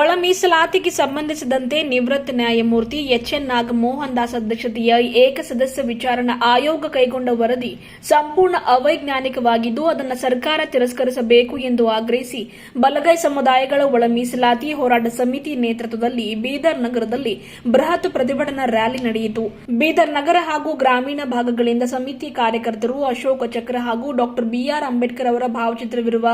ಒಳ ಮೀಸಲಾತಿಗೆ ಸಂಬಂಧಿಸಿದಂತೆ ನಿವೃತ್ತ ನ್ಯಾಯಮೂರ್ತಿ ಎಚ್ ಎನ್ ನಾಗಮೋಹನ್ ದಾಸ್ ಅಧ್ಯಕ್ಷತೆಯ ಏಕಸದಸ್ಯ ವಿಚಾರಣಾ ಆಯೋಗ ಕೈಗೊಂಡ ವರದಿ ಸಂಪೂರ್ಣ ಅವೈಜ್ಞಾನಿಕವಾಗಿದ್ದು, ಅದನ್ನು ಸರ್ಕಾರ ತಿರಸ್ಕರಿಸಬೇಕು ಎಂದು ಆಗ್ರಹಿಸಿ ಬಲಗೈ ಸಮುದಾಯಗಳ ಒಳ ಮೀಸಲಾತಿ ಹೋರಾಟ ಸಮಿತಿ ನೇತೃತ್ವದಲ್ಲಿ ಬೀದರ್ ನಗರದಲ್ಲಿ ಬೃಹತ್ ಪ್ರತಿಭಟನಾ ರ್ಯಾಲಿ ನಡೆಯಿತು. ಬೀದರ್ ನಗರ ಹಾಗೂ ಗ್ರಾಮೀಣ ಭಾಗಗಳಿಂದ ಸಮಿತಿ ಕಾರ್ಯಕರ್ತರು ಅಶೋಕ ಚಕ್ರ ಹಾಗೂ ಡಾಕ್ಟರ್ ಬಿಆರ್ ಅಂಬೇಡ್ಕರ್ ಅವರ ಭಾವಚಿತ್ರವಿರುವ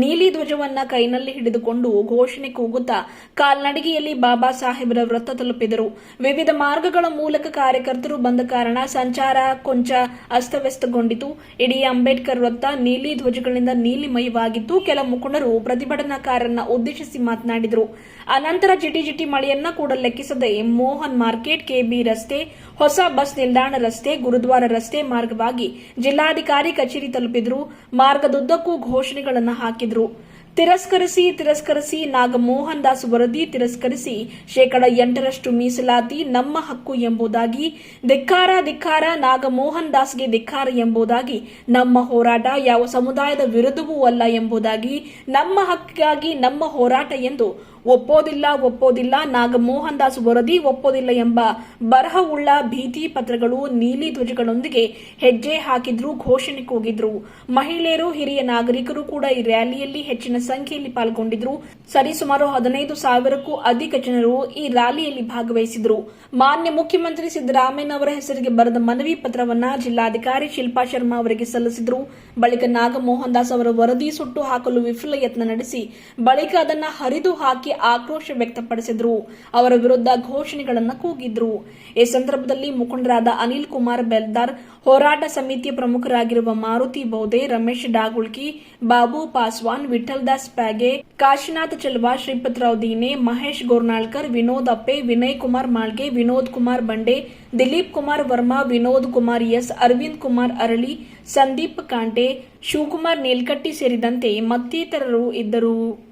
ನೀಲಿ ಧ್ವಜವನ್ನ ಕೈನಲ್ಲಿ ಹಿಡಿದುಕೊಂಡು ಘೋಷಣೆ ಕೂಗುತ್ತಾ ಕಾಲ್ನಡಿಗೆಯಲ್ಲಿ ಬಾಬಾ ಸಾಹೇಬರ ವೃತ್ತ ತಲುಪಿದರು. ವಿವಿಧ ಮಾರ್ಗಗಳ ಮೂಲಕ ಕಾರ್ಯಕರ್ತರು ಬಂದ ಕಾರಣ ಸಂಚಾರ ಕೊಂಚ ಅಸ್ತವ್ಯಸ್ತಗೊಂಡಿತು. ಇಡೀ ಅಂಬೇಡ್ಕರ್ ವೃತ್ತ ನೀಲಿ ಧ್ವಜಗಳಿಂದ ನೀಲಿಮಯವಾಗಿದ್ದು ಕೆಲ ಮುಖಂಡರು ಪ್ರತಿಭಟನಾಕಾರರನ್ನ ಉದ್ದೇಶಿಸಿ ಮಾತನಾಡಿದರು. ಅನಂತರ ಜಿಟಿ ಮಳೆಯನ್ನ ಕೂಡ ಲೆಕ್ಕಿಸದೆ ಮೋಹನ್ ಮಾರ್ಕೆಟ್, ಕೆಬಿ ರಸ್ತೆ, ಹೊಸ ಬಸ್ ನಿಲ್ದಾಣ ರಸ್ತೆ, ಗುರುದ್ವಾರ ರಸ್ತೆ ಮಾರ್ಗವಾಗಿ ಜಿಲ್ಲಾಧಿಕಾರಿ ಕಚೇರಿ ತಲುಪಿದ್ರು. ಮಾರ್ಗದುದ್ದಕ್ಕೂ ಘೋಷಣೆಗಳನ್ನು ಹಾಕಿದ್ರು. ತಿರಸ್ಕರಿಸಿ ತಿರಸ್ಕರಿಸಿ ನಾಗಮೋಹನ್ ದಾಸ್ ವರದಿ ತಿರಸ್ಕರಿಸಿ, ಶೇಕಡ ಎಂಟರಷ್ಟು ಮೀಸಲಾತಿ ನಮ್ಮ ಹಕ್ಕು ಎಂಬುದಾಗಿ, ಧಿಕ್ಕಾರ ಧಿಕ್ಕಾರ ನಾಗಮೋಹನ್ ದಾಸ್ಗೆ ಧಿಕ್ಕಾರ ಎಂಬುದಾಗಿ, ನಮ್ಮ ಹೋರಾಟ ಯಾವ ಸಮುದಾಯದ ವಿರುದ್ಧವೂ ಅಲ್ಲ ಎಂಬುದಾಗಿ, ನಮ್ಮ ಹಕ್ಕಿಗಾಗಿ ನಮ್ಮ ಹೋರಾಟ ಎಂದು ಒಪ್ಪೋದಿಲ್ಲ ಒಪ್ಪೋದಿಲ್ಲ ನಾಗಮೋಹನ್ ದಾಸ್ ವರದಿ ಒಪ್ಪೋದಿಲ್ಲ ಎಂಬ ಬರಹವುಳ್ಳ ಭೀತಿ ಪತ್ರಗಳು ನೀಲಿ ಧ್ವಜಗಳೊಂದಿಗೆ ಹೆಜ್ಜೆ ಹಾಕಿದ್ರು ಘೋಷಣೆ ಕೂಗಿದ್ರು ಮಹಿಳೆಯರು, ಹಿರಿಯ ನಾಗರಿಕರು ಕೂಡ ಈ ರ್ಯಾಲಿಯಲ್ಲಿ ಹೆಚ್ಚಿನ ಸಂಖ್ಯೆಯಲ್ಲಿ ಪಾಲ್ಗೊಂಡಿದ್ರು. ಸರಿಸುಮಾರು ಹದಿನೈದು ಸಾವಿರಕ್ಕೂ ಅಧಿಕ ಜನರು ಈ ರ್ಯಾಲಿಯಲ್ಲಿ ಭಾಗವಹಿಸಿದ್ರು. ಮಾನ್ಯ ಮುಖ್ಯಮಂತ್ರಿ ಸಿದ್ದರಾಮಯ್ಯ ಅವರ ಹೆಸರಿಗೆ ಬರೆದ ಮನವಿ ಪತ್ರವನ್ನ ಜಿಲ್ಲಾಧಿಕಾರಿ ಶಿಲ್ಪಾ ಶರ್ಮಾ ಅವರಿಗೆ ಸಲ್ಲಿಸಿದ್ರು. ಬಳಿಕ ನಾಗಮೋಹನ್ ದಾಸ್ ಅವರ ವರದಿ ಸುಟ್ಟು ಹಾಕಲು ವಿಫಲ ಯತ್ನ ನಡೆಸಿ, ಬಳಿಕ ಅದನ್ನ ಹರಿದು ಹಾಕಿ ಆಕ್ರೋಶ ವ್ಯಕ್ತಪಡಿಸಿದ್ರು. ಅವರ ವಿರುದ್ಧ ಘೋಷಣೆಗಳನ್ನು ಕೂಗಿದ್ರು. ಈ ಸಂದರ್ಭದಲ್ಲಿ ಮುಖಂಡರಾದ ಅನಿಲ್ ಕುಮಾರ್ ಬೆಲ್ದಾರ್, ಹೋರಾಟ ಸಮಿತಿಯ ಪ್ರಮುಖರಾಗಿರುವ ಮಾರುತಿ ಬೌದೆ, ರಮೇಶ್ ಡಾಗುಳ್ಕಿ, ಬಾಬು ಪಾಸ್ವಾನ್, ವಿಠಲ್ ದಾಸ್ ಪ್ಯಾಗೆ, ಕಾಶಿನಾಥ್ ಚಲ್ವಾ ಶ್ರೀಪತ್ರಾವ್ ದೀನೆ, ಮಹೇಶ್ ಗೋರ್ನಾಳ್ಕರ್, ವಿನೋದ್ ಅಪ್ಪೆ, ವಿನಯ್ ಕುಮಾರ್ ಮಾಳ್ಗೆ, ವಿನೋದ್ ಕುಮಾರ್ ಬಂಡೆ, ದಿಲೀಪ್ ಕುಮಾರ್ ವರ್ಮಾ, ವಿನೋದ್ ಕುಮಾರ್ ಎಸ್, ಅರವಿಂದ್ ಕುಮಾರ್ ಅರಳಿ, ಸಂದೀಪ್ ಕಾಂಟೆ, ಶಿವಕುಮಾರ್ ನೀಲ್ಕಟ್ಟಿ ಸೇರಿದಂತೆ ಮತ್ತಿತರರು ಇದ್ದರು.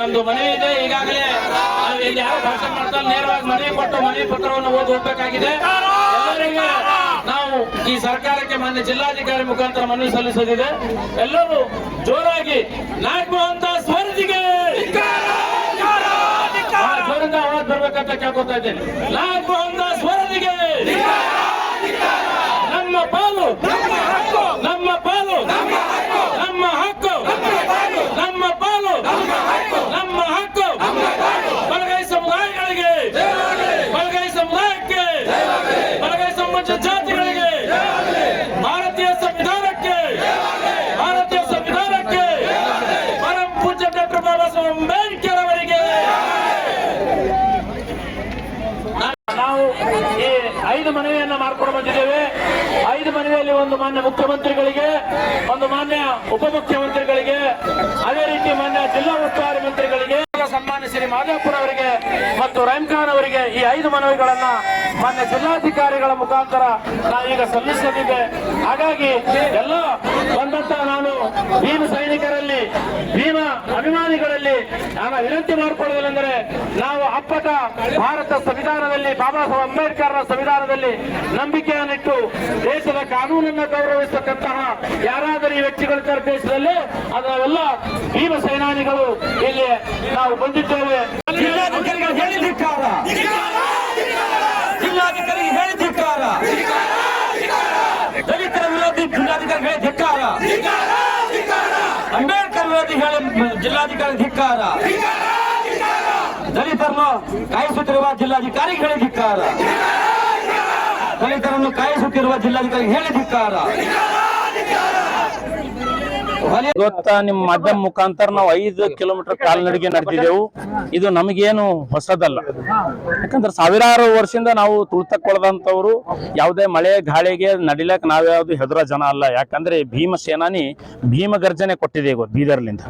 ನಮ್ದು ಮನೆ ಇದೆ ಈಗಾಗಲೇ ಇಲ್ಲಿ ಯಾರು ಭಾಷಣ ಮಾಡ್ತಾರೆ ನೇರವಾಗಿ ಮನೆ ಕೊಟ್ಟು ಮನೆ ಪತ್ರವನ್ನು ಓದಿ ಹೋಗ್ಬೇಕಾಗಿದೆ ನಾವು ಈ ಸರ್ಕಾರಕ್ಕೆ ಮಾನ್ಯ ಜಿಲ್ಲಾಧಿಕಾರಿ ಮುಖಾಂತರ ಮನವಿ ಸಲ್ಲಿಸೋದಿದೆ ಎಲ್ಲರೂ ಜೋರಾಗಿ ನಾಲ್ಕು ಅಂತ ಸ್ಪರ್ಧಿಗೆ ಅಂತ ಕೇಳ್ಕೊತಾ ಇದ್ದೇನೆ ನಾಲ್ಕು ಹಂತ ದಾಸ್ ವರದಿಗೆ ನಮ್ಮ ಪಾಲು ನಮ್ಮ ಪಾಲು ನಮ್ಮ ಹಕ್ಕು ಬಲಗೈ ಸಮುದಾಯಗಳಿಗೆ ಬಲಗೈ ಸಮುದಾಯಕ್ಕೆ ಬಲಗೈ ಸಂಬಂಧಿತ ಜಾತಿಗಳಿಗೆ ಭಾರತೀಯ ಸಂವಿಧಾನಕ್ಕೆ ಭಾರತೀಯ ಸಂವಿಧಾನಕ್ಕೆ ಪರಂ ಪೂಜ್ಯ ಡಾಕ್ಟರ್ ಬಾಬಾ ಸಾಹೇಬ್ ಅಂಬೇಡ್ಕರ್ ಅವರಿಗೆ ನಾವು ಈ ಐದು ಮನವಿಯನ್ನ ಮಾಡ್ಕೊಂಡು ಬಂದಿದ್ದೇವೆ ಐದು ಮನವಿಯಲ್ಲಿ ಒಂದು ಮಾನ್ಯ ಮುಖ್ಯಮಂತ್ರಿಗಳಿಗೆ, ಒಂದು ಮಾನ್ಯ ಉಪಮುಖ್ಯಮಂತ್ರಿಗಳಿಗೆ, ಅದೇ ರೀತಿ ಮಾನ್ಯ ಜಿಲ್ಲಾ ಉಸ್ತುವಾರಿ ಮಂತ್ರಿಗಳಿಗೆ, ಸನ್ಮಾನ್ಯ ಶ್ರೀ ಮಾಧವಪುರ ಅವರಿಗೆ ಮತ್ತು ರಹೀಂ ಖಾನ್ ಅವರಿಗೆ ಈ ಐದು ಮನವಿಗಳನ್ನ ಮಾನ್ಯ ಜಿಲ್ಲಾಧಿಕಾರಿಗಳ ಮುಖಾಂತರ ನಾವೀಗ ಸಲ್ಲಿಸಲಿದೆ. ಹಾಗಾಗಿ ಎಲ್ಲ ಬಂದಂತ ನಾನು ಭೀಮ ಸೈನಿಕರಲ್ಲಿ, ಭೀಮ ಅಭಿಮಾನಿಗಳಲ್ಲಿ ನಾನು ವಿನಂತಿ ಮಾಡಿಕೊಳ್ಳುವುದೆಂದರೆ ನಾವು ಅಪ್ಪಟ ಭಾರತ ಸಂವಿಧಾನದಲ್ಲಿ, ಬಾಬಾ ಸಾಹೇಬ್ ಅಂಬೇಡ್ಕರ್ ಸಂವಿಧಾನದಲ್ಲಿ ನಂಬಿಕೆಯನ್ನಿಟ್ಟು ದೇಶದ ಕಾನೂನನ್ನು ಗೌರವಿಸತಕ್ಕಂತಹ ಯಾರಾದರೂ ಈ ವ್ಯಕ್ತಿಗಳಿದ್ದಾರೆ ದೇಶದಲ್ಲಿ, ಅದನ್ನೆಲ್ಲ ಭೀಮ ಸೇನಾನಿಗಳು ಇಲ್ಲಿ ನಾವು ಬಂದಿದ್ದೇವೆ ಜಿಲ್ಲಾಧಿಕಾರಿಗಳು ಹೇಳಿದಿಕ್ಕಾರ ಜಿಲ್ಲಾಧಿಕಾರಿ ಹೇಳಿದಿಕ್ಕಾರ ದಲಿತರ ಜಿಲ್ಲಾಧಿಕಾರಿ ಹೇಳಿ ಧಿಕ್ಕಾರ. ಅಂಬೇಡ್ಕರ್ ವಿರೋಧಿ ಹೇಳಿ, ಜಿಲ್ಲಾಧಿಕಾರಿ ಧಿಕ್ಕಾರ. ದಲಿತರನ್ನು ಕಾಯಿಸುತ್ತಿರುವ ಜಿಲ್ಲಾಧಿಕಾರಿ ಹೇಳಿ ಧಿಕ್ಕಾರ. ದಲಿತರನ್ನು ಕಾಯಿಸುತ್ತಿರುವ ಜಿಲ್ಲಾಧಿಕಾರಿ ಹೇಳಿ ಧಿಕ್ಕಾರ. ಇವತ್ತ ನಿಮ್ಮ ಮಾಧ್ಯಮ ಮುಖಾಂತರ ನಾವು ಐದು ಕಿಲೋಮೀಟರ್ ಕಾಲ್ನಡಿಗೆ ನಡೆದಿದ್ದೆವು. ಇದು ನಮಗೇನು ಹೊಸದಲ್ಲ. ಯಾಕಂದ್ರೆ ಸಾವಿರಾರು ವರ್ಷದಿಂದ ನಾವು ತುಳಿತಕ್ಕೊಳದಂತವ್ರು ಯಾವುದೇ ಮಳೆ ಗಾಳಿಗೆ ನಡಿಲಕ್ ನಾವ್ಯಾವ್ದು ಹೆದರ ಜನ ಅಲ್ಲ. ಯಾಕಂದ್ರೆ ಭೀಮ ಸೇನಾನಿ ಭೀಮ ಗರ್ಜನೆ ಕೊಟ್ಟಿದೆ ಇವತ್ತು ಬೀದರ್ಲಿಂದ.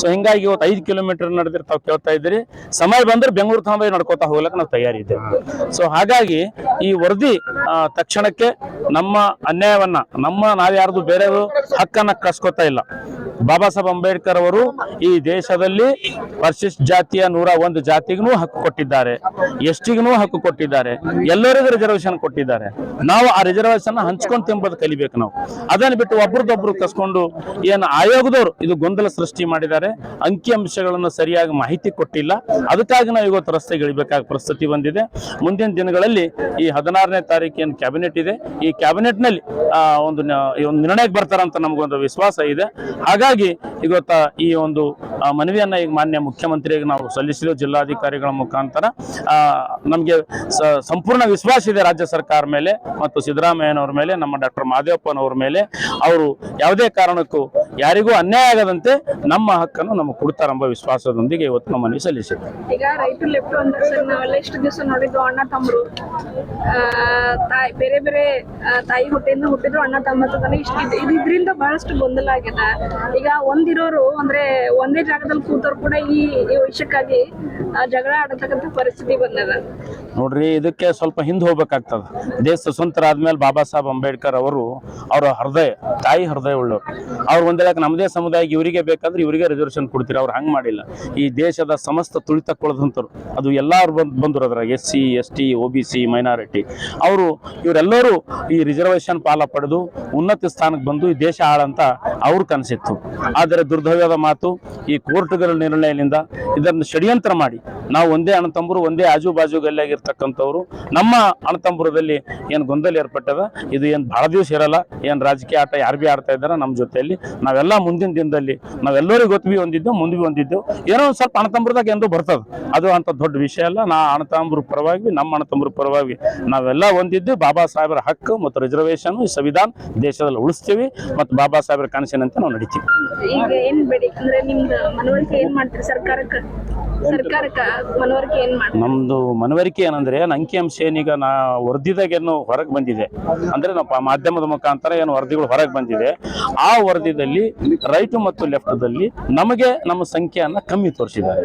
ಸೊ ಹಿಂಗಾಗಿ ಇವತ್ತು ಐದು ಕಿಲೋಮೀಟರ್ ನಡೆದಿರ್ ತಾವು ಕೇಳ್ತಾ ಇದ್ರಿ ಸಮಯ ಬಂದ್ರೆ ಬೆಂಗಳೂರು ತಾಂಬೈ ನಡ್ಕೋತಾ ಹೋಗ್ಲಕ್ಕೆ ನಾವು ತಯಾರಿದ್ದೇವೆ ಸೊ ಹಾಗಾಗಿ ಈ ವರದಿ ತಕ್ಷಣಕ್ಕೆ ನಮ್ಮ ಅನ್ಯಾಯವನ್ನ, ನಮ್ಮ ನಾವ್ಯಾರ್ದು ಬೇರೆಯವರು ಹಕ್ಕನ್ನ ಕಸ್ಕೊತಾ ಇಲ್ಲ. ಬಾಬಾ ಸಾಹೇಬ್ ಅಂಬೇಡ್ಕರ್ ಅವರು ಈ ದೇಶದಲ್ಲಿ ಪರಿಶಿಷ್ಟ ಜಾತಿಯ ನೂರ ಒಂದು ಜಾತಿಗೂ ಹಕ್ಕು ಕೊಟ್ಟಿದ್ದಾರೆ. ಎಷ್ಟಿಗೂ ಹಕ್ಕು ಕೊಟ್ಟಿದ್ದಾರೆ. ಎಲ್ಲರಿಗೂ ರಿಸರ್ವೇಶನ್ ಕೊಟ್ಟಿದ್ದಾರೆ. ನಾವು ಆ ರಿಸರ್ವೇಶನ್ ಹಂಚ್ಕೊಂಡು ತಿಂಬೋದು ಕಲಿಬೇಕು ನಾವು. ಅದನ್ನ ಬಿಟ್ಟು ಒಬ್ರದೊಬ್ರು ಕಸ್ಕೊಂಡು ಏನು ಆಯೋಗದವರು ಇದು ಗೊಂದಲ ಸೃಷ್ಟಿ ಮಾಡಿದ್ದಾರೆ. ಅಂಕಿ ಅಂಶಗಳನ್ನು ಸರಿಯಾಗಿ ಮಾಹಿತಿ ಕೊಟ್ಟಿಲ್ಲ. ಅದಕ್ಕಾಗಿ ನಾವು ಇವತ್ತು ರಸ್ತೆ ಇಳಿಬೇಕಾದ ಪರಿಸ್ಥಿತಿ ಬಂದಿದೆ. ಮುಂದಿನ ದಿನಗಳಲ್ಲಿ ಈ ಹದಿನಾರನೇ ತಾರೀಕಿನ ಕ್ಯಾಬಿನೆಟ್ ಇದೆ. ಈ ಕ್ಯಾಬಿನೆಟ್ನಲ್ಲಿ ಆ, ಒಂದು ನ- ಈ ಒಂದು ನಿರ್ಣಯಕ್ಕೆ ಬರ್ತಾರಂತ ನಮಗೊಂದು ವಿಶ್ವಾಸ ಇದೆ. ಹಾಗಾಗಿ ಇವತ್ತ ಈ ಒಂದು ಮನವಿಯನ್ನ ಈಗ ಮಾನ್ಯ ಮುಖ್ಯಮಂತ್ರಿಯಾಗಿ ನಾವು ಸಲ್ಲಿಸಿದ ಜಿಲ್ಲಾಧಿಕಾರಿಗಳ ಮುಖಾಂತರ ನಮಗೆ ಸಂಪೂರ್ಣ ವಿಶ್ವಾಸ ಇದೆ ರಾಜ್ಯ ಸರ್ಕಾರ ಮೇಲೆ ಮತ್ತು ಸಿದ್ದರಾಮಯ್ಯನವ್ರ ಮೇಲೆ, ನಮ್ಮ ಡಾಕ್ಟರ್ ಮಾದೇವಪ್ಪನವ್ರ ಮೇಲೆ. ಅವರು ಯಾವುದೇ ಕಾರಣಕ್ಕೂ ಯಾರಿಗೂ ಅನ್ಯಾಯ ಆಗದಂತೆ ನಮ್ಮ ಹಕ್ಕನ್ನು ನಮಗೆ ಕೊಡ್ತಾರೆಂಬ ವಿಶ್ವಾಸದೊಂದಿಗೆ ಇವತ್ತು ನಮ್ಮ ಮನವಿ ಸಲ್ಲಿಸಿದ್ದೆ ಈಗ ರೈಟ್ ಲೆಫ್ಟ್ ಅಂದ್ರೆ ಸರ್ ನಾವೆಲ್ಲ ಇಷ್ಟು ದಿವಸ ನೋಡಿದ್ದು ಅಣ್ಣ ತಮ್ಮರು. ತಾಯಿ ಬೇರೆ ಬೇರೆ ತಾಯಿ ಹೊಟ್ಟೆಯಿಂದ ಹುಟ್ಟಿದ್ರು ಅಣ್ಣ ತಮ್ಮ ತನ ಇಷ್ಟ ಇದು ಇದರಿಂದ ಬಹಳಷ್ಟು ಗೊಂದಲ ಆಗ್ಯದ ಈಗ ಒಂದಿರೋರು ಅಂದ್ರೆ ಒಂದೇ ಜಾಗದಲ್ಲಿ ಕೂತವ್ರು ಕೂಡ ಈ ವಿಷಯಕ್ಕಾಗಿ ಜಗಳ ಆಡತಕ್ಕಂಥ ಪರಿಸ್ಥಿತಿ ಬಂದದ. ನೋಡ್ರಿ ಇದಕ್ಕೆ ಸ್ವಲ್ಪ ಹಿಂದೆ ಹೋಗ್ಬೇಕಾಗ್ತದ. ದೇಶ ಸ್ವತಂತ್ರ ಆದ್ಮೇಲೆ ಬಾಬಾ ಸಾಹೇಬ್ ಅಂಬೇಡ್ಕರ್ ಅವರು ಅವರ ಹೃದಯ ತಾಯಿ ಹೃದಯ ಉಳ್ಳವರು. ಅವ್ರು ಒಂದ್ ಹೇಳಕ್ ನಮ್ಮದೇ ಸಮುದಾಯಕ್ಕೆ ಇವರಿಗೆ ಬೇಕಂದ್ರೆ ಇವರಿಗೆ ರಿಸರ್ವೇಷನ್ ಕೊಡ್ತೀರಿ. ಅವ್ರು ಹಂಗ್ ಮಾಡಿಲ್ಲ. ಈ ದೇಶದ ಸಮಸ್ತ ತುಳಿತಕ್ಕೊಳದಂತರು ಅದು ಎಲ್ಲಾರು ಬಂದ್ ಬಂದ್ರು ಅದ್ರಾಗ. S C, S T O B C, minority. ಅವರು ಇವರೆಲ್ಲರೂ ಈ ರಿಸರ್ವೇಷನ್ ಪಾಲ ಪಡೆದು ಉನ್ನತ ಸ್ಥಾನಕ್ಕೆ ಬಂದು ಈ ದೇಶ ಆಳಂತ ಅವ್ರ ಕನಸಿತ್ತು. ಆದರೆ ದುರ್ದವ್ಯದ ಮಾತು ಈ ಕೋರ್ಟ್ಗಳ ನಿರ್ಣಯದಿಂದ ಇದನ್ನು ಷಡ್ಯಂತ್ರ ಮಾಡಿ. ನಾವು ಒಂದೇ ಅಣತಂಬರು, ಒಂದೇ ಆಜು ಬಾಜು ಗಲ್ಲಿಯಾಗಿರ್ತಕ್ಕಂಥವ್ರು ನಮ್ಮ ಅಣತಂಬುರದಲ್ಲಿ ಏನು ಗೊಂದಲ ಏರ್ಪಟ್ಟದ? ಇದು ಏನು ಬಹಳ ದಿವಸ ಇರಲ್ಲ. ಏನು ರಾಜಕೀಯ ಆಟ ಯಾರು ಬಿ ಆಡ್ತಾ ಇದ್ದಾರೆ ನಮ್ಮ ಜೊತೆಯಲ್ಲಿ ನಾವೆಲ್ಲ ಮುಂದಿನ ದಿನದಲ್ಲಿ ನಾವೆಲ್ಲರಿಗೂ ಗೊತ್ತು ಬಿ ಹೊಂದಿದ್ದು ಮುಂದೆ ಬಿ ಹೊಂದಿದ್ದು. ಏನೋ ಒಂದು ಸ್ವಲ್ಪ ಅಣತಂಬ್ರದಾಗ ಎಂದು ಬರ್ತದೆ. ಅದು ಅಂತ ದೊಡ್ಡ ವಿಷಯ ಅಲ್ಲ. ನಾ ಅಣತಾಂಬ್ರ ಪರವಾಗಿ ನಮ್ಮ ಅಣತಂಬ್ರ ಪರವಾಗಿ ನಾವೆಲ್ಲ ಹೊಂದಿದ್ದು ಬಾಬಾ ಸಾಹೇಬರ ಹಕ್ಕು ಮತ್ತು ರಿಸರ್ವೇಶನ್ ಈ ಸಂವಿಧಾನ ದೇಶದಲ್ಲಿ ಉಳಿಸ್ತೀವಿ ಮತ್ತು ಬಾಬಾ ಸಾಹೇಬರ ಕನಸಿನಂತೆ ನಾವು ನಡಿತೀವಿ. ನಿಮ್ದು ಮನವರಿಕೆ ಏನಂದ್ರೆ ಏನ್ ಅಂಕಿಅಂಶ ಏನೀಗ ನಾ ವರದಿದಾಗ ಏನು ಹೊರಗೆ ಬಂದಿದೆ. ಅಂದ್ರೆ ನಾವು ಮಾಧ್ಯಮದ ಮುಖಾಂತರ ಏನು ವರದಿಗಳು ಹೊರಗೆ ಬಂದಿದೆ. ಆ ವರದಿದಲ್ಲಿ ರೈಟ್ ಮತ್ತು ಲೆಫ್ಟ್ ದಲ್ಲಿ ನಮಗೆ ನಮ್ಮ ಸಂಖ್ಯೆಯನ್ನ ಕಮ್ಮಿ ತೋರಿಸಿದ್ದಾರೆ.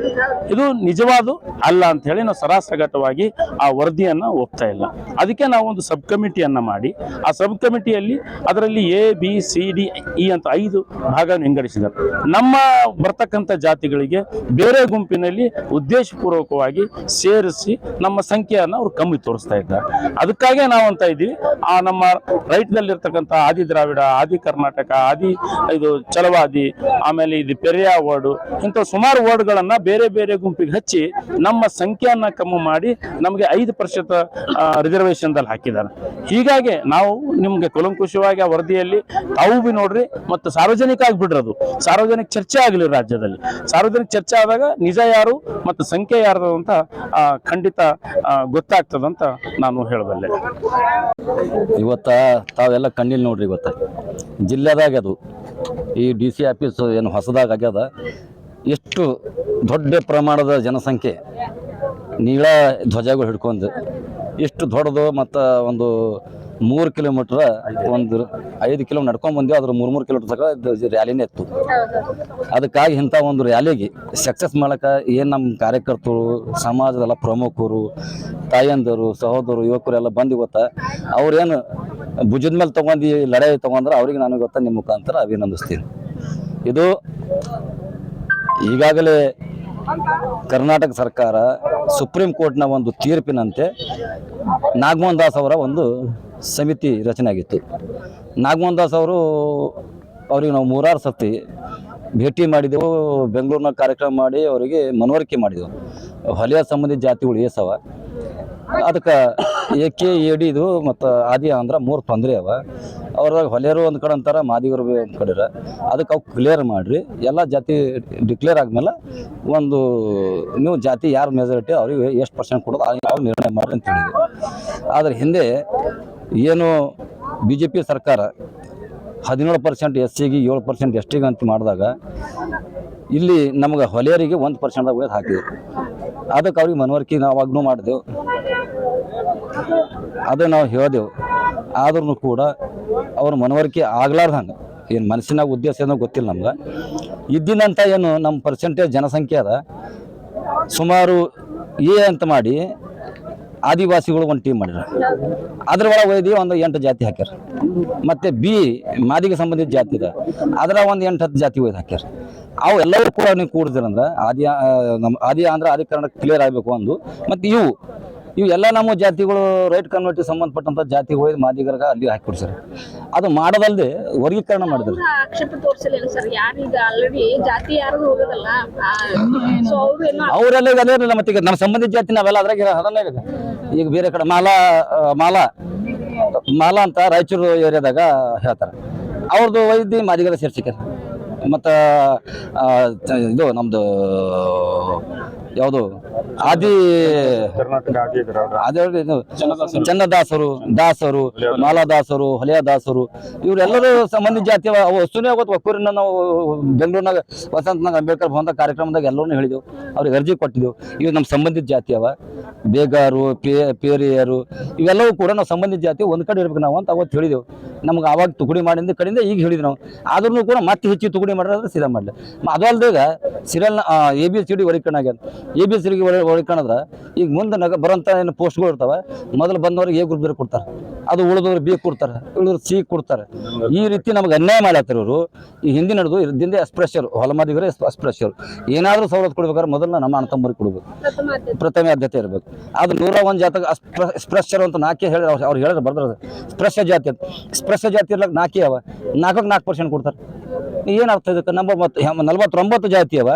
ಇದು ನಿಜವಾದ ಅಲ್ಲ ಅಂತ ಹೇಳಿ ನಾವು ಸರಾಸಗತವಾಗಿ ಆ ವರದಿಯನ್ನ ಒಪ್ತಾ ಇಲ್ಲ. ಅದಕ್ಕೆ ನಾವು ಒಂದು ಸಬ್ ಕಮಿಟಿಯನ್ನ ಮಾಡಿ. ಆ ಸಬ್ ಕಮಿಟಿಯಲ್ಲಿ ಅದರಲ್ಲಿ A, B, C, D, E ಅಂತ ಐದು ಭಾಗ ವಿಂಗಡಿಸಿದ್ದಾರೆ. ನಮ್ಮ ಬರ್ತಕ್ಕಂಥ ಜಾತಿಗಳಿಗೆ ಬೇರೆ ಗುಂಪಿನಲ್ಲಿ ಉದ್ದೇಶಪೂರ್ವಕವಾಗಿ ಸೇರಿಸಿ ನಮ್ಮ ಸಂಖ್ಯೆಯನ್ನ ಅವ್ರು ಕಮ್ಮಿ ತೋರಿಸ್ತಾ ಇದ್ದಾರೆ. ಅದಕ್ಕಾಗೆ ನಾವು ಅಂತ ಇದ್ದೀವಿ. ಆ ನಮ್ಮ ರೈಟ್ ರೈಟ್ನಲ್ಲಿರ್ತಕ್ಕಂಥ ಆದಿ ದ್ರಾವಿಡ, ಆದಿ ಕರ್ನಾಟಕ, ಆದಿ ಇದು ಛಲವಾದಿ ಆಮೇಲೆ ಇದು ಪೆರಿಯ ವರ್ಡು. ಇಂಥ ಸುಮಾರು ವರ್ಡ್ಗಳನ್ನ ಬೇರೆ ಬೇರೆ ಗುಂಪಿಗೆ ಹಚ್ಚಿ ನಮ್ಮ ಸಂಖ್ಯೆಯನ್ನ ಕಮ್ಮಿ ಮಾಡಿ ನಮಗೆ ಐದು ಪ್ರತಿಶತ ರಿಸರ್ವೇಶನ್ದಲ್ಲಿ ಹಾಕಿದ್ದಾರೆ. ಹೀಗಾಗಿ ನಾವು ನಿಮ್ಗೆ ಕುಲಂಕುಷವಾಗಿ ಆ ವರದಿಯಲ್ಲಿ ತಾವು ಬಿ ನೋಡ್ರಿ ಮತ್ತು ಸಾರ್ವಜನಿಕ ಆಗಿಬಿಡ್ರದು ಸಾರ್ವಜನಿಕ ಚರ್ಚೆ ಆಗಲಿ ರಾಜ್ಯದಲ್ಲಿ. ಸಾರ್ವಜನಿಕ ಚರ್ಚೆ ಆದಾಗ ನಿಜ ಯಾರು ಮತ್ತು ಸಂಖ್ಯೆ ಯಾರ್ದು ಅಂತ ಖಂಡಿತ ಗೊತ್ತಾಗ್ತದಂತ ನಾನು ಹೇಳಬಲ್ಲೆ. ಇವತ್ತ ತಾವೆಲ್ಲ ಕಣ್ಣಿಲ್ ನೋಡ್ರಿ ಇವತ್ತ. ಜಿಲ್ಲೆದಾಗ ಅದು. ಈ ಡಿ ಸಿ ಆಫೀಸ್ ಏನು ಹೊಸದಾಗಿ ಆಗ್ಯದ. ಎಷ್ಟು ದೊಡ್ಡ ಪ್ರಮಾಣದ ಜನಸಂಖ್ಯೆ ನೀಳ ಧ್ವಜಗಳು ಹಿಡ್ಕೊಂಡು ಎಷ್ಟು ದೊಡ್ಡದು ಮತ್ತು ಒಂದು ಮೂರು ಕಿಲೋಮೀಟರ್ ಒಂದು ಐದು ಕಿಲೋ ನಡ್ಕೊಂಡ್ ಬಂದ್ವಿ ಅದ್ರ ಮೂರು ಮೂರು ಕಿಲೋಮೀಟರ್ ತನಕ ರ್ಯಾಲಿನೇ ಇತ್ತು. ಅದಕ್ಕಾಗಿ ಇಂಥ ಒಂದು ರ್ಯಾಲಿಗೆ ಸಕ್ಸಸ್ ಮಾಡಕ ಏನು ನಮ್ಮ ಕಾರ್ಯಕರ್ತರು, ಸಮಾಜದೆಲ್ಲ ಪ್ರಮುಖರು, ತಾಯಂದರು ಸಹೋದರು ಯುವಕರೆಲ್ಲ ಬಂದು ಇವತ್ತ ಅವ್ರೇನು ಭುಜದ ಮೇಲೆ ತಗೊಂಡು ಲಡಾಯಿ ತಗೊಂಡ್ರೆ ಅವ್ರಿಗೆ ನಾನು ಇವತ್ತ ನಿಮ್ಮ ಮುಖಾಂತರ ಅಭಿನಂದಿಸ್ತೀನಿ. ಇದು ಈಗಾಗಲೇ ಕರ್ನಾಟಕ ಸರ್ಕಾರ ಸುಪ್ರೀಂ ಕೋರ್ಟ್ನ ಒಂದು ತೀರ್ಪಿನಂತೆ ನಾಗಮೋಹನ್ ದಾಸ್ ಅವರ ಒಂದು ಸಮಿತಿ ರಚನೆ ಆಗಿತ್ತು. ನಾಗಮೋಹನ್ ದಾಸ್ ಅವರು ಅವರಿಗೆ ನಾವು ಮೂರಾರು ಸರ್ತಿ ಭೇಟಿ ಮಾಡಿದೆವು, ಬೆಂಗಳೂರಿನ ಕಾರ್ಯಕ್ರಮ ಮಾಡಿ ಅವರಿಗೆ ಮನವರಿಕೆ ಮಾಡಿದೆವು. ಹೊಲೆಯ ಸಂಬಂಧಿತ ಜಾತಿಗಳು ಏಸವ ಅದಕ್ಕೆ ಎ ಕೆ ಎ ಡಿ ಇದು ಮತ್ತು ಆದಿ ಅಂದ್ರ ಮೂರು ತೊಂದರೆ ಅವ. ಅವ್ರದಾಗ ಹೊಲೆಯರು ಒಂದು ಕಡೆ ಅಂತಾರ, ಮಾದಿಗರು ಒಂದು ಕಡೆ ಅದಕ್ಕೆ ಅವು ಕ್ಲಿಯರ್ ಮಾಡಿರಿ. ಎಲ್ಲ ಜಾತಿ ಡಿಕ್ಲೇರ್ ಆದಮೇಲೆ ಒಂದು ನೀವು ಜಾತಿ ಯಾರು ಮೆಜಾರಿಟಿ ಅವ್ರಿಗೆ ಎಷ್ಟು ಪರ್ಸೆಂಟ್ ಕೊಡೋದು ಅವ್ರು ನಿರ್ಣಯ ಮಾಡ್ರಿ ಅಂತ ಹೇಳಿದ್ರು ಆದರೆ ಹಿಂದೆ ಏನು ಬಿ ಜೆ ಪಿ ಸರ್ಕಾರ ಹದಿನೇಳು ಪರ್ಸೆಂಟ್ ಎಸ್ ಸಿಗೆ ಏಳು ಪರ್ಸೆಂಟ್ ಎಸ್ ಟಿಗೆ ಅಂತ ಮಾಡಿದಾಗ ಇಲ್ಲಿ ನಮಗೆ ಹೊಲೆಯರಿಗೆ ಒಂದು ಪರ್ಸೆಂಟ್ ಒಯ್ದು ಹಾಕಿದ್ರು ಅದಕ್ಕೆ ಅವ್ರಿಗೆ ಮನವರಿಕೆ ನಾವು ಮಾಡಿದೆವು. ಅದು ನಾವು ಹೇಳಿದೆವು. ಆದ್ರೂ ಕೂಡ ಅವ್ರ ಮನವರಿಕೆ ಆಗ್ಲಾರ್ದಂಗೆ ಏನು ಮನಸ್ಸಿನಾಗ ಉದ್ದೇಶ ಏನೋ ಗೊತ್ತಿಲ್ಲ ನಮ್ಗೆ. ಇದ್ದಿನಂಥ ಏನು ನಮ್ಮ ಪರ್ಸೆಂಟೇಜ್ ಜನಸಂಖ್ಯೆ ಅದ. ಸುಮಾರು ಏ ಅಂತ ಮಾಡಿ ಆದಿವಾಸಿಗಳು ಒಂದು ಟೀಮ್ ಮಾಡ್ಯಾರ ಅದ್ರ ಒಳಗೆ ಒಯ್ದು ಒಂದು ಎಂಟು ಜಾತಿ ಹಾಕ್ಯಾರ. ಮತ್ತೆ ಬಿ ಮಾದಿಗೆ ಸಂಬಂಧಿತ ಜಾತಿ ಇದೆ ಅದರ ಒಂದು ಎಂಟು ಹತ್ತು ಜಾತಿ ಒಯ್ದು ಹಾಕ್ಯಾರ. ಅವು ಎಲ್ಲರೂ ಕೂಡ ನೀವು ಕೂಡಿದ್ರಂದ್ರೆ ಆದಿ ನಮ್ಮ ಆದಿ ಅಂದ್ರೆ ಆದಿ ಕನ್ನಡ ಕ್ಲಿಯರ್ ಆಗಬೇಕು ಒಂದು ಮತ್ತು ಇವು ಇವು ಎಲ್ಲ ನಮ್ಮ ಜಾತಿಗಳು ರೈಟ್ ಕನ್ವರ್ಟಿ ಸಂಬಂಧಪಟ್ಟಂತ ಜಾತಿ ಹೋಗಿ ಮಾದಿಗರ್ಗ ಅಲ್ಲಿ ಹಾಕಿ ಸರ್. ಅದು ಮಾಡೋದಲ್ಲದೆ ವರ್ಗೀಕರಣ ಮಾಡಿದ್ರು. ಅವರೆಲ್ಲ ಈಗ ಅದೇ ಮತ್ತೆ ಈಗ ನಮ್ಮ ಸಂಬಂಧಿತ ಜಾತಿ ನಾವೆಲ್ಲ ಅದ್ರಾಗ ಅದನ್ನ ಈಗ ಈಗ ಬೇರೆ ಕಡೆ ಮಾಲಾ ಮಾಲಾ ಮಾಲಾ ಅಂತ ರಾಯಚೂರು ಏರಿಯಾದಾಗ ಹೇಳ್ತಾರೆ. ಅವ್ರದ್ದು ವೈದ್ಯ ಮಾದಿಗರ ಸೇರ್ಸಿಕ್ಯಾರ. ಮತ್ತು ಇದು ನಮ್ಮದು ಯಾವುದು? ಆದಿ ಚನ್ನದಾಸರು, ದಾಸರು, ಮಾಲಾದಾಸರು ಹೊಲೆಯ ದಾಸರು ಇವರೆಲ್ಲರೂ ಸಂಬಂಧಿತ ಜಾತಿ ವಸ್ತುನೇ ಅವತ್ತು ಒಕ್ಕೂರಿನ ನಾವು ಬೆಂಗಳೂರಿನಾಗ ವಸಂತನಾಗ ಅಂಬೇಡ್ಕರ್ ಭವನದ ಕಾರ್ಯಕ್ರಮದಾಗ ಎಲ್ಲರೂ ಹೇಳಿದೆವು. ಅವ್ರಿಗೆ ಅರ್ಜಿ ಕೊಟ್ಟಿದ್ದೆವು ಇವು ನಮ್ಮ ಸಂಬಂಧಿತ ಜಾತಿ ಅವ. ಬೇಗಾರು ಪೇರಿಯರು, ಇವೆಲ್ಲವೂ ಕೂಡ ನಾವು ಸಂಬಂಧಿತ ಜಾತಿ, ಒಂದು ಕಡೆ ಇರ್ಬೇಕು ನಾವು ಅಂತ ಅವತ್ತು ಹೇಳಿದೆವು. ನಮ್ಗೆ ಆವಾಗ ತುಗುಡಿ ಮಾಡಿದ ಕಡೆಯಿಂದ ಈಗ ಹೇಳಿದ್ವಿ ನಾವು. ಆದ್ರೂ ಕೂಡ ಮತ್ತೆ ಹೆಚ್ಚು ತುಗುಡಿ ಮಾಡಿದ್ರೆ ಸೀದಾ ಮಾಡಲಿ. ಅದು ಅಲ್ದಾಗ serial A B C D ವರ್ಗೀಕರಣ ಆಗ್ಯದ. ಎ ಬಿ ಸಿ ಡಿ ವರ್ಗೀಕರಣದ್ರ ಈಗ ಮುಂದೆ ನಗ ಬರೋಂಥ ಏನು ಪೋಸ್ಟ್ಗಳು ಇರ್ತವೆ, ಮೊದಲು ಬಂದವ್ರಿಗೆ ಎ ಗ್ರೂಪ್ ಕೊಡ್ತಾರೆ. ಅದು ಉಳಿದವ್ರು ಬಿ ಕೊಡ್ತಾರೆ ಉಳಿದವ್ರು ಸಿ ಕೊಡ್ತಾರೆ. ಈ ರೀತಿ ನಮ್ಗೆ ಅನ್ಯಾಯ ಮಾಡತ್ತಾರೆ ಇವರು. ಈ ಹಿಂದೆ ನಡೆದು ಇದರಿಂದ ಎಸ್ಪ್ರೆಷರ್ ಹೊಲಮಾದಿಗರೇ ಎಸ್ಪ್ರೆಷರ್ ಏನಾದರೂ ಸವಲತ್ತು ಕೊಡ್ಬೇಕಾದ್ರೆ ಮೊದಲು ನಮ್ಮ ಅಣ್ಣ ತಮ್ಮರಿಗೆ ಕೊಡ್ಬೇಕು. ಪ್ರಥಮ ಆದ್ಯತೆ ಇರಬೇಕು. ಅದು ನೂರ ಒಂದು ಜಾತಕ ಸ್ಪ್ರೆಷರ್ ಅಂತ ನಾಲ್ಕೇ ಹೇಳಿ ಅವ್ರು ಅವ್ರು ಹೇಳಿದ್ರೆ ಬರ್ದ್ರ ಸ್ಪ್ರೆಷ ಜಾತಿ ಅಂತ. ಸ್ಪ್ರೆಷ ಜಾತಿ ಇರ್ಲಕ್ಕ ನಾಲ್ಕೇ ಅವ. ನಾಲ್ಕಕ್ಕೆ ನಾಲ್ಕು ಪರ್ಸೆಂಟ್ ಕೊಡ್ತಾರೆ. ಏನು ಅರ್ಥ ಇದಕ್ಕೆ ನಲ್ವತ್ತೊಂಬತ್ತು ಜಾತಿ ಅವ.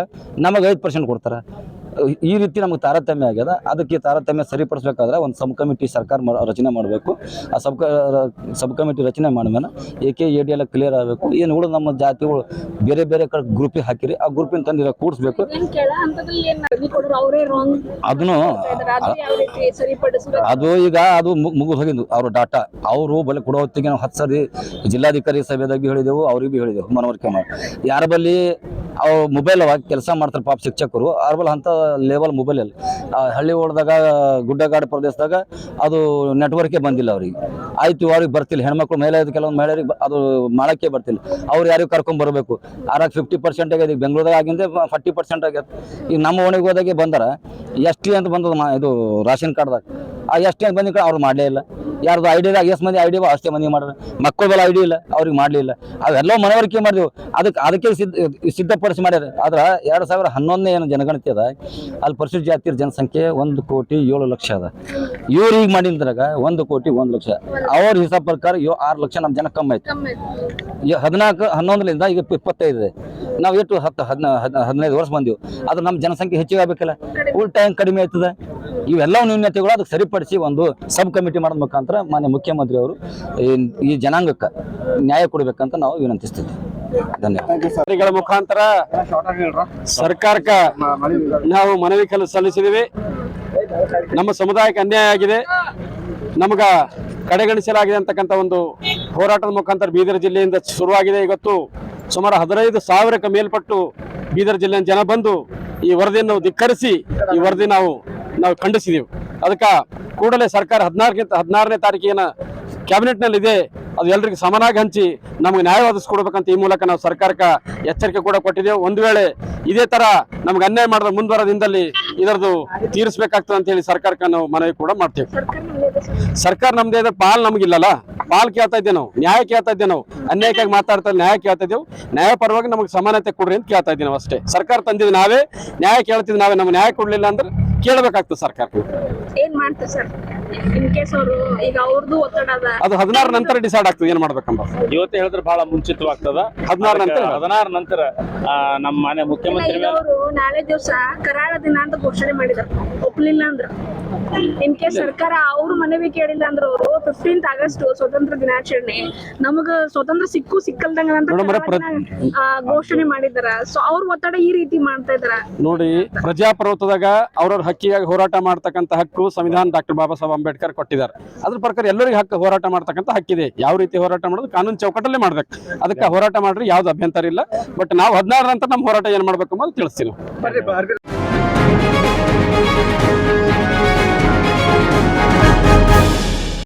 ನಮಗೆ ಐದು ಪರ್ಸೆಂಟ್ ಕೊಡ್ತಾರೆ. ಈ ರೀತಿ ನಮಗೆ ತಾರತಮ್ಯ ಆಗ್ಯದ. ಅದಕ್ಕೆ ತಾರತಮ್ಯ ಸರಿಪಡಿಸಬೇಕಾದ್ರೆ ಒಂದು ಸಬ್ ಕಮಿಟಿ ಸರ್ಕಾರ ರಚನೆ ಮಾಡಬೇಕು. ಆ ಸಬ್ ಸಬ್ ಕಮಿಟಿ ರಚನೆ ಮಾಡಿದ್ಮೇಲೆ ಎ ಕೆ ಎ ಡಿ ಎಲ್ಲ ಕ್ಲಿಯರ್ ಆಗಬೇಕು. ಏನು ಉಳಿದ ನಮ್ಮ ಜಾತಿಗಳು ಬೇರೆ ಬೇರೆ ಕಡೆ ಗ್ರೂಪಿಗೆ ಹಾಕಿರಿ. ಆ ಗ್ರೂಪಿನ ತಂದಿರೋ ಕೂಡಿಸ್ಬೇಕು. ಅದನ್ನು ಅದು ಈಗ ಅದು ಮುಗಿದು ಹೋಗಿದ್ದು ಅವ್ರ ಡಾಟಾ. ಅವರು ಬಲೆ ಕೊಡೋ ಹೊತ್ತಿಗೆ ನಾವು ಹತ್ತು ಸರಿ ಜಿಲ್ಲಾಧಿಕಾರಿ ಸಭೆದಾಗ ಭೀ ಹೇಳಿದೆವು ಅವ್ರಿಗೆ ಭೀ ಹೇಳಿದೆವು ಮನವರಿಕೆ ಮಾಡಿ. ಯಾರ ಬಲ್ಲಿ ಅವ್ರು ಮೊಬೈಲ್ ಕೆಲಸ ಮಾಡ್ತಾರೆ ಪಾಪ ಶಿಕ್ಷಕರು. ಅವ್ರ ಬಲ್ಲಿ ಅಂಥ ಲೆವೆಲ್ ಮೊಬೈಲ್ ಅಲ್ಲಿ. ಹಳ್ಳಿ ಓಡ್ದಾಗ ಗುಡ್ಡಗಾಡು ಪ್ರದೇಶದಾಗ ಅದು ನೆಟ್ವರ್ಕೇ ಬಂದಿಲ್ಲ ಅವ್ರಿಗೆ. ಆಯ್ತು ಅವ್ರಿಗೆ ಬರ್ತಿಲ್ಲ. ಹೆಣ್ಮಕ್ಳು ಮಹಿಳೆ ಕೆಲವೊಂದು ಮಹಿಳೆಯರಿಗೆ ಅದು ಮಾಡಕ್ಕೆ ಬರ್ತಿಲ್ಲ. ಅವ್ರು ಯಾರಿಗೂ ಕರ್ಕೊಂಡ್ ಬರಬೇಕು. ಆರಾಗ ಫಿಫ್ಟಿ ಪರ್ಸೆಂಟ್ ಆಗ್ಯದ ಈಗ ಬೆಂಗಳೂರಾಗ ಆಗಿಂದೆ ಫಾರ್ಟಿ ಪರ್ಸೆಂಟ್ ಆಗ್ಯದ ಈಗ ನಮ್ಮ ಓಣಿಗೆ ಹೋದಾಗೆ ಬಂದಾರ. ಎಸ್ ಟಿ ಅಂತ ಬಂದದ ಮಾ ಇದು ರಾಷನ್ ಕಾರ್ಡ್ದಾಗ. ಆ ಎಸ್ ಟಿ ಅಂತ ಬಂದಿದ್ದ ಅವ್ರು ಮಾಡಲೇ ಇಲ್ಲ. ಯಾರ್ದು ಐಡಿಯಾದಾಗ ಎಷ್ಟು ಮಂದಿ ಐಡಿಯಾ ಅಷ್ಟೇ ಮಂದಿ ಮಾಡಿದ್ರೆ ಐ ಐಡಿಯಾ ಇಲ್ಲ. ಅವ್ರಿಗೆ ಮಾಡಲಿಲ್ಲ. ಅವೆಲ್ಲ ಮನವರಿಕೆ ಮಾಡಿದೆವು. ಅದಕ್ಕೆ ಅದಕ್ಕೆ ಸಿದ್ಧ ಸಿದ್ಧಪಡಿಸಿ ಮಾಡ್ಯಾರ. ಆದ್ರೆ ಎರಡು ಸಾವಿರ ಹನ್ನೊಂದನೇ ಏನು ಜನಗಣತಿ ಅದ. ಅಲ್ಲಿ ಪರಿಶಿಷ್ಟ ಜಾತಿಯ ಜನಸಂಖ್ಯೆ ಒಂದು ಕೋಟಿ ಏಳು ಲಕ್ಷ ಅದ. ಇವ್ರು ಈಗ ಮಾಡಿದ್ರಾಗ ಒಂದು ಕೋಟಿ ಒಂದು ಲಕ್ಷ. ಅವ್ರ ಹಿಸಾಬ್ ಪ್ರಕಾರ ಯೋ ಆರು ಲಕ್ಷ ನಮ್ಮ ಜನ ಕಮ್ಮಿ ಆಯ್ತು. ಯೋ ಆಯ್ತು. ಈ ಹದಿನಾಲ್ಕು ಹನ್ನೊಂದರಿಂದ ಈಗ ಇಪ್ಪ- ಇಪ್ಪತ್ತೈದು. ಇದೆ ನಾವು ಎಷ್ಟು ಹತ್ತು ಹದಿನ ಹದಿನ- ಹದಿನೈದು ವರ್ಷ ಬಂದೀವಿ. ಅದು ನಮ್ಮ ಜನಸಂಖ್ಯೆ ಹೆಚ್ಚಿಗೆ ಆಗ್ಬೇಕಲ್ಲ. ಉಲ್ಟಾ ಟೈಮ್ ಕಡಿಮೆ ಆಯ್ತದೆ. ಇವೆಲ್ಲ ನ್ಯೂನ್ಯತೆಗಳು ಅದಕ್ಕೆ ಸರಿಪಡಿಸಿ ಒಂದು ಸಬ್ ಕಮಿಟಿ ಮಾಡೋದ್ ಮುಖಾಂತರ ಮಾನ್ಯ ಮುಖ್ಯಮಂತ್ರಿ ಅವರು ಈ- ಈ ಜನಾಂಗಕ್ಕೆ ನ್ಯಾಯ ಕೊಡಬೇಕಂತ ನಾವು ವಿನಂತಿಸ್ತಿದ್ವಿ. ಧನ್ಯವಾದ. ಅಧಿಕಾರಿಗಳ ಮುಖಾಂತರ ಸರ್ಕಾರಕ್ಕೆ ನಾವು ಮನವಿ ಕೆಲಸ ಸಲ್ಲಿಸಿದೀವಿ. ನಮ್ಮ ಸಮುದಾಯಕ್ಕೆ ಅನ್ಯಾಯ ಆಗಿದೆ. ನಮಗ ಕಡೆಗಣಿಸಲಾಗಿದೆ ಅಂತಕ್ಕಂಥ ಒಂದು ಹೋರಾಟದ ಮುಖಾಂತರ ಬೀದರ್ ಜಿಲ್ಲೆಯಿಂದ ಶುರುವಾಗಿದೆ. ಇವತ್ತು ಸುಮಾರು ಹದಿನೈದು ಸಾವಿರಕ್ಕೆ ಮೇಲ್ಪಟ್ಟು ಬೀದರ್ ಜಿಲ್ಲೆಯ ಜನ ಬಂದು ಈ ವರದಿಯನ್ನು ಧಿಕ್ಕರಿಸಿ ಈ ವರದಿ ನಾವು ನಾವು ಖಂಡಿಸಿದೆವು. ಅದಕ್ಕೆ ಕೂಡಲೇ ಸರ್ಕಾರ ಹದಿನಾರಕ್ಕಿಂತ ಹದಿನಾರನೇ ತಾರೀಕಿನ ಕ್ಯಾಬಿನೆಟ್ನಲ್ಲಿ ಇದೆ ಅದು ಎಲ್ರಿಗೂ ಸಮನಾಗಿ ಹಂಚಿ ನಮಗೆ ನ್ಯಾಯ ಒದಗಿಸ್ಕೊಡ್ಬೇಕಂತ ಈ ಮೂಲಕ ನಾವು ಸರ್ಕಾರಕ್ಕೆ ಎಚ್ಚರಿಕೆ ಕೂಡ ಕೊಟ್ಟಿದ್ದೇವೆ. ಒಂದು ವೇಳೆ ಇದೇ ತರ ನಮ್ಗೆ ಅನ್ಯಾಯ ಮಾಡಿದ್ರೆ ಮುಂದುವರೆದಿಂದಲ್ಲಿ ಇದರದು ತೀರಿಸಬೇಕಾಗ್ತದೆ ಅಂತ ಹೇಳಿ ಸರ್ಕಾರಕ್ಕೆ ನಾವು ಮನವಿ ಕೂಡ ಮಾಡ್ತೇವೆ. ಸರ್ಕಾರ ನಮ್ದೇ ಇದೆ ಸರ್. ಸರ್ಕಾರ ನಮ್ದೇ ಪಾಲ್ ನಮಗಿಲ್ಲಲ್ಲ? ಪಾಲ್ ಕೇಳ್ತಾ ಇದ್ದೇವೆ ನಾವು, ನ್ಯಾಯ ಕೇಳ್ತಾ ಇದ್ದೇವೆ ನಾವು. ಅನ್ಯಾಯಕ್ಕಾಗಿ ಮಾತಾಡ್ತಾ ನ್ಯಾಯ ಕೇಳ್ತಾ ಇದ್ದೇವೆ. ನ್ಯಾಯ ಪರವಾಗಿ ನಮಗೆ ಸಮಾನತೆ ಕೊಡ್ರಿ ಅಂತ ಕೇಳ್ತಾ ಇದ್ದೀವಿ ನಾವು ಅಷ್ಟೇ. ಸರ್ಕಾರ ತಂದಿದ್ದು ನಾವೇ, ನ್ಯಾಯ ಕೇಳ್ತಿದ್ವಿ ನಾವೇ. ನಮ್ಗೆ ನ್ಯಾಯ ಕೊಡ್ಲಿಲ್ಲ ಅಂದ್ರೆ ಕೇಳಬೇಕಾಗ್ತದೆ ಸರ್ಕಾರ. ಏನ್ ಮಾಡ್ತೀವಿ ಸರ್? ಇನ್ ಕೇಸ್ ಅವರು ಈಗ ಅವ್ರದ್ದು ಒತ್ತಡ ಅದ. ಅದು ಹದಿನಾರ ನಂತರ ಡಿಸೈಡ್ ಆಗ್ತದೆ ಏನ್ ಮಾಡ್ಬೇಕಂಬ ಇವತ್ತು ಹೇಳಿದ್ರೆ ಬಹಳ ಮುಂಚಿತವಾಗ್ತದ. ಹದಿನಾರ ನಂತರ. ಹದಿನಾರು ನಂತರ ಆ, ನಮ್ಮ ಮಾನ್ಯ ಇಲ್ಲ ಮುಖ್ಯಮಂತ್ರಿ ಅವರು ನಾಳೆ ದಿವಸ ಕರಾಳ ದಿನ ಅಂತ ಘೋಷಣೆ ಮಾಡಿದ್ರು. ಒಪ್ಲಿಲ್ಲ ಅಂದ್ರ. ಇನ್ ಕೇಸ್ ಸರ್ಕಾರ ಅವ್ರ ಮನವಿ ಕೇಳಿಲ್ಲ ಅಂದ್ರ ಅವರು ಫಿಫ್ಟೀನ್ತ್ ಆಗಸ್ಟ್ ಸ್ವತಂತ್ರ ದಿನಾಚರಣೆ. ನಮಗ ಸ್ವತಂತ್ರ ಸಿಕ್ಕು ಸಿಕ್ಕಲ್ದಂಗ ಅಂತ ಘೋಷಣೆ ಮಾಡಿದಾರ. ಸೊ ಅವ್ರ ಒತ್ತಡ ಈ ರೀತಿ ಮಾಡ್ತಾ ಇದಾರ. ನೋಡಿ ಪ್ರಜಾಪ್ರಭುತ್ವದಾಗ ಅವ್ರವ್ರ ಹಕ್ಕಿಗಾಗಿ ಹೋರಾಟ ಮಾಡ್ತಕ್ಕಂಥ ಹಕ್ಕು ಸಂವಿಧಾನ ಡಾಕ್ಟರ್ ಬಾಬಾ ಸಾಹೇಬ್ ಅಂಬೇಡ್ಕರ್ ಕೊಟ್ಟಿದ್ದಾರೆ. ಅದ್ರ ಪ್ರಕಾರ ಎಲ್ಲರಿಗೂ ಹಕ್ಕು ಹೋರಾಟ ಮಾಡ್ತಕ್ಕಂಥ ಹಕ್ಕಿದೆ. ಯಾವ ರೀತಿ ಹೋರಾಟ ಮಾಡೋದು? ಕಾನೂನು ಚೌಕಟ್ಟಲ್ಲೇ ಮಾಡ್ಬೇಕು. ಅದಕ್ಕೆ ಹೋರಾಟ ಮಾಡ್ರಿ, ಯಾವ್ದು ಅಭ್ಯಂತರ ಇಲ್ಲ. ಬಟ್ ನಾವು ಹದಿನಾರ ನಂತರ ನಮ್ಮ ಹೋರಾಟ ಏನ್ ಮಾಡ್ಬೇಕು ಅನ್ನೋದು ತಿಳಿಸಿಲ್ಲ ನಾವು.